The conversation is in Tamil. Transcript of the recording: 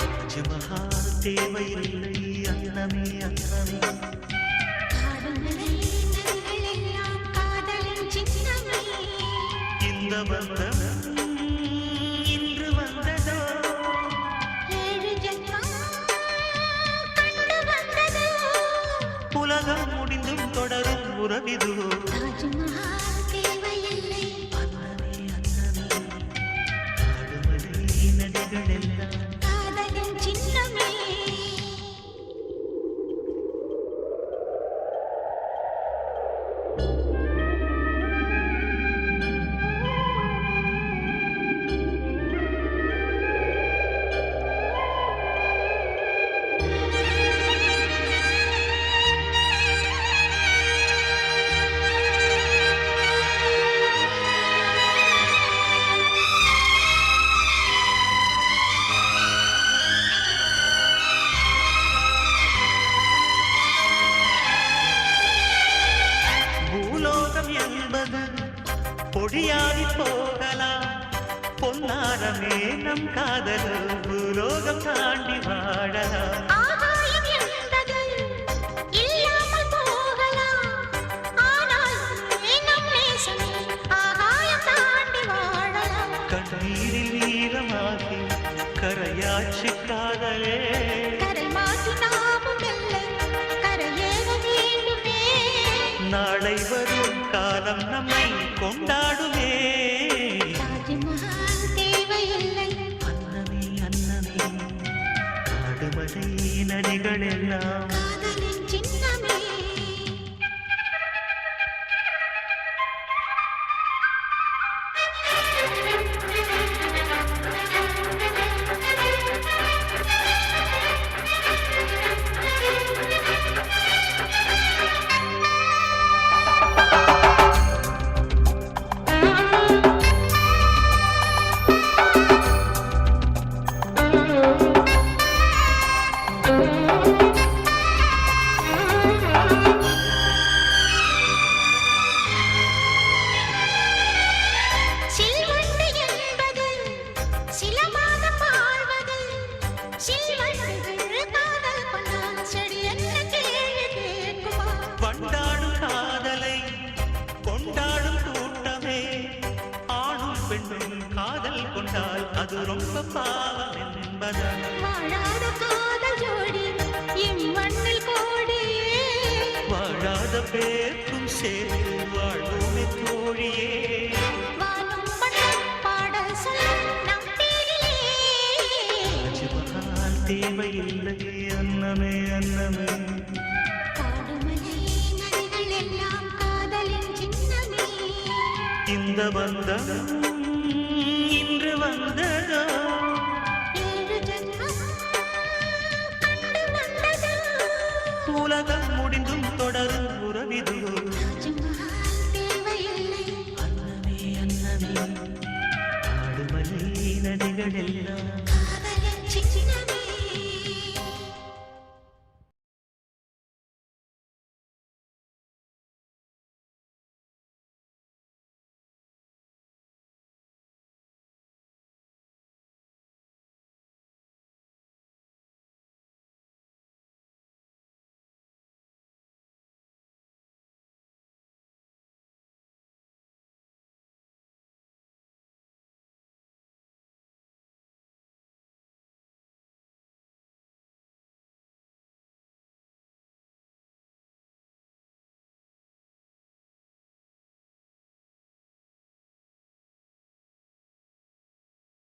தாஜ்மஹால் தேவையில்லை அன்னமே அன்னமே இந்த பந்தம் இன்று வந்ததோ உலகம் முடிந்தும் தொடரும் உறவிதுவோ பொடியாகி போகலாம். பொன்னாரமே நம் காதல் பூலோகம் தாண்டி வாழலாம். கண்ணீரில் வீரமாகி கரையாட்சி காதலே. நாளை வரும் காலம் நம்மை கொண்டாடுமே தேவையில்லை. அன்னமே அன்னமே காடுமலை நதிகள் எல்லாம் கொண்டால் அது ரொம்ப பாவம் என்பதன் வாழாத காதல் ஜோடி இம்மண்ணில் கோடியே வாழாத பேர்க்கும் சேர்த்து வாழ்வோமே தோழியே. தேவையில்லை அன்னமே அன்னமே. காடுமலை நதிகள் எல்லாம் காதலின் சின்னமே. இந்த பந்தம் அன்னமே